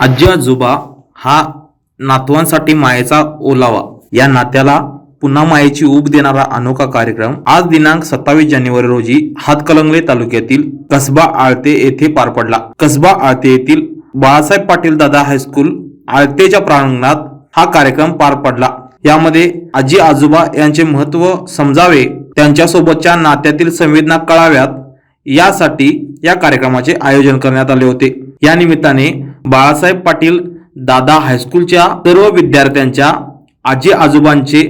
आजी आजोबा हा नातवांसाठी मायेचा ओलावा. या नात्याला पुन्हा मायेची ऊब देणारा अनोखा कार्यक्रम आज दिनांक सत्तावीस जानेवारी रोजी हातकलंगले तालुक्यातील कसबा आळते येथे पार पडला. कसबा आळते येथील बाळासाहेब पाटील दादा हायस्कूल आळतेच्या प्रांगणात हा कार्यक्रम पार पडला. यामध्ये आजी आजोबा यांचे महत्त्व समजावे त्यांच्यासोबतच्या नात्यातील संवेदना कळाव्यात यासाठी या कार्यक्रमाचे आयोजन करण्यात आले होते. या निमित्ताने बाळासाहेब पाटील दादा हायस्कूलच्या सर्व विद्यार्थ्यांच्या आजी आजोबांचे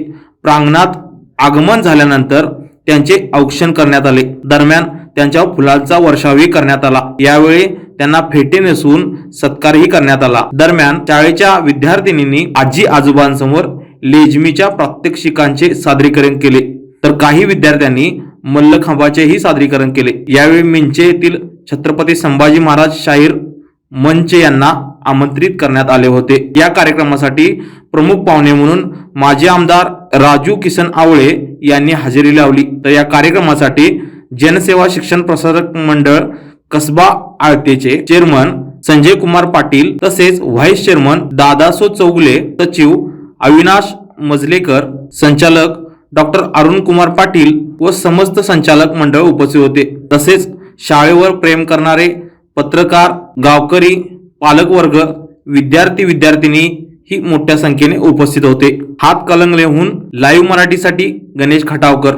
प्रांगणात आगमन झाल्यानंतर त्यांचे औक्षण करण्यात आले. दरम्यान त्यांच्यावर फुलांचा वर्षावही करण्यात आला. यावेळी त्यांना फेटे नेसून सत्कारही करण्यात आला. दरम्यान शाळेच्या विद्यार्थिनींनी आजी आजोबांसमोर लेझमीच्या प्रात्यक्षिकांचे सादरीकरण केले. तर काही विद्यार्थ्यांनी मल्लखांबाचेही सादरीकरण केले. यावेळी मिंचे येथील छत्रपती संभाजी महाराज शाहीर मंच यांना आमंत्रित करण्यात आले होते. या कार्यक्रमासाठी प्रमुख पाहुणे म्हणून माजी आमदार राजू किसन आवळे यांनी हजेरी लावली. तर या कार्यक्रमासाठी जनसेवा शिक्षण प्रसारक मंडळ कसबा आळतेचे चेअरमन संजय कुमार पाटील तसेच व्हाईस चेअरमन दादासो चौगले सचिव अविनाश मजलेकर संचालक डॉक्टर अरुण कुमार पाटील व समस्त संचालक मंडळ उपस्थित होते. तसेच शाळेवर प्रेम करणारे पत्रकार गावकरी पालकवर्ग विद्यार्थी विद्यार्थिनी ही मोठ्या संख्येने उपस्थित होते. हात कलंगलेहून लाईव्ह मराठीसाठी गणेश खटावकर.